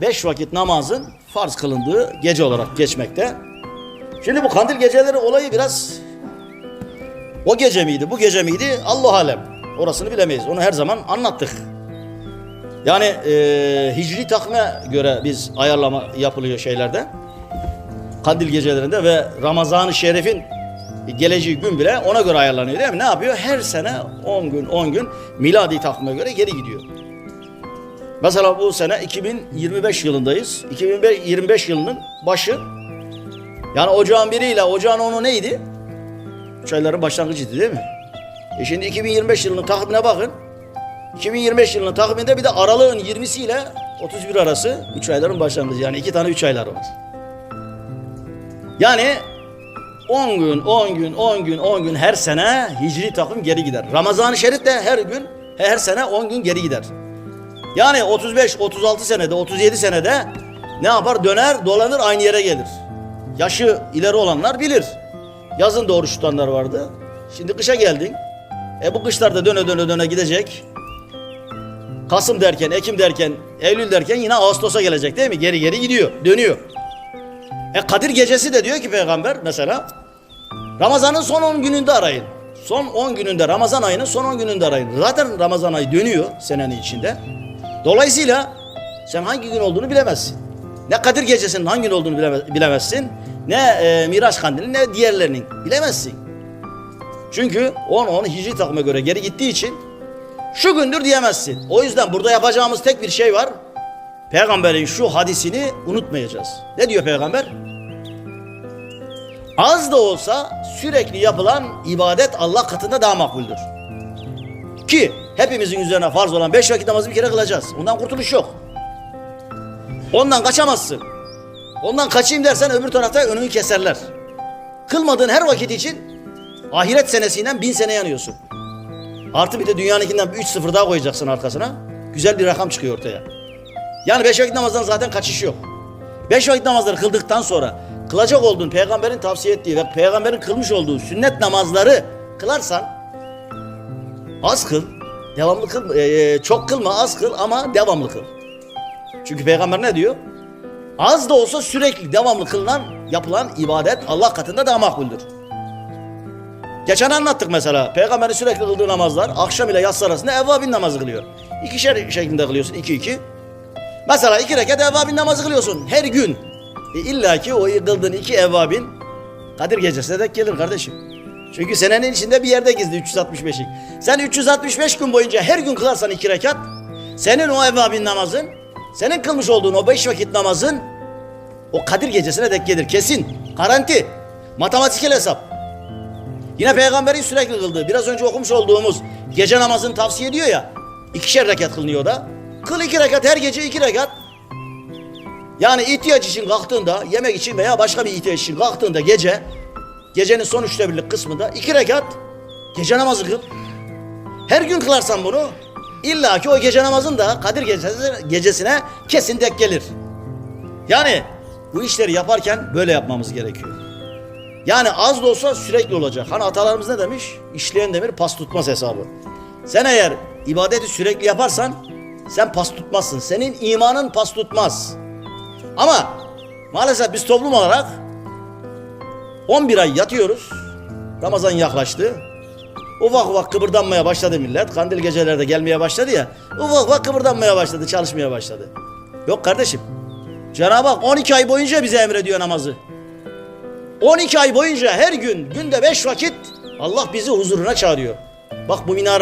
beş vakit namazın farz kılındığı gece olarak geçmekte. Şimdi bu kandil geceleri olayı biraz o gece miydi, bu gece miydi Allah alem. Orasını bilemeyiz. Onu her zaman anlattık. Yani e, hicri takvime göre biz ayarlama yapılıyor şeylerde. Kandil gecelerinde ve Ramazan-ı Şerif'in geleceği gün bile ona göre ayarlanıyor değil mi? Ne yapıyor? Her sene 10 gün 10 gün miladi takvime göre geri gidiyor. Mesela bu sene 2025 yılındayız. 2025 yılının başı. Yani ocağın biriyle ocağın onu neydi? Üç ayların başlangıcıydı değil mi? E şimdi 2025 yılının takvimine bakın. 2025 yılının takviminde bir de aralığın 20'si ile 31 arası 3 ayların başlangıcı. Yani iki tane 3 aylar var. Yani 10 gün, 10 gün, 10 gün, 10 gün her sene hicri takvim geri gider. Ramazan-ı Şerif de her gün, her sene 10 gün geri gider. Yani 35, 36 senede, 37 senede ne yapar? Döner, dolanır aynı yere gelir. Yaşı ileri olanlar bilir. Yazın doğru tutanlar vardı. Şimdi kışa geldin. E bu kışlarda döne döne döne gidecek. Kasım derken, Ekim derken, Eylül derken yine Ağustos'a gelecek değil mi? Geri geri gidiyor, dönüyor. E Kadir gecesi de diyor ki peygamber mesela Ramazan'ın son 10 gününde arayın. Son 10 gününde Ramazan ayının son 10 gününde arayın. Zaten Ramazan ayı dönüyor senenin içinde. Dolayısıyla sen hangi gün olduğunu bilemezsin. Ne Kadir gecesinin hangi gün olduğunu bileme- bilemezsin. Ne e, Miraç kandili ne diğerlerinin bilemezsin. Çünkü 10-10 hicri takvime göre geri gittiği için şu gündür diyemezsin. O yüzden burada yapacağımız tek bir şey var. Peygamberin şu hadisini unutmayacağız. Ne diyor peygamber? Az da olsa sürekli yapılan ibadet Allah katında daha makbuldür. Ki hepimizin üzerine farz olan beş vakit namazı bir kere kılacağız. Ondan kurtuluş yok. Ondan kaçamazsın. Ondan kaçayım dersen öbür tarafta önünü keserler. Kılmadığın her vakit için ahiret senesinden bin sene yanıyorsun. Artı bir de dünyanınkinden üç sıfır daha koyacaksın arkasına. Güzel bir rakam çıkıyor ortaya. Yani beş vakit namazdan zaten kaçış yok. Beş vakit namazları kıldıktan sonra kılacak olduğun peygamberin tavsiye ettiği ve peygamberin kılmış olduğu sünnet namazları kılarsan az kıl, devamlı kıl, e, çok kılma az kıl ama devamlı kıl. Çünkü peygamber ne diyor? Az da olsa sürekli devamlı kılınan yapılan ibadet Allah katında daha makbuldür. Geçen anlattık mesela. Peygamberin sürekli kıldığı namazlar akşam ile yatsı arasında evvabin namazı kılıyor. İkişer şeklinde kılıyorsun. iki iki. Mesela iki rekat evvabin namazı kılıyorsun her gün. E illa ki o kıldığın iki evvabin Kadir gecesine denk gelir kardeşim. Çünkü senenin içinde bir yerde gizli 365'lik. Sen 365 gün boyunca her gün kılarsan iki rekat senin o evvabin namazın senin kılmış olduğun o beş vakit namazın o Kadir gecesine denk gelir kesin. Garanti. Matematiksel hesap. Yine peygamberin sürekli kıldığı, biraz önce okumuş olduğumuz gece namazını tavsiye ediyor ya. ikişer rekat kılınıyor da. Kıl iki rekat, her gece iki rekat. Yani ihtiyaç için kalktığında, yemek için veya başka bir ihtiyaç için kalktığında gece, gecenin son üçte birlik kısmında iki rekat gece namazı kıl. Her gün kılarsan bunu, illa ki o gece namazın da Kadir gecesine, gecesine kesin denk gelir. Yani bu işleri yaparken böyle yapmamız gerekiyor. Yani az da olsa sürekli olacak. Hani atalarımız ne demiş? İşleyen demir pas tutmaz hesabı. Sen eğer ibadeti sürekli yaparsan sen pas tutmazsın. Senin imanın pas tutmaz. Ama maalesef biz toplum olarak 11 ay yatıyoruz. Ramazan yaklaştı. Ufak ufak kıpırdanmaya başladı millet. Kandil gecelerde gelmeye başladı ya. Ufak ufak kıpırdanmaya başladı, çalışmaya başladı. Yok kardeşim. Cenab-ı Hak 12 ay boyunca bize emrediyor namazı. 12 ay boyunca her gün günde 5 vakit Allah bizi huzuruna çağırıyor. Bak bu minareler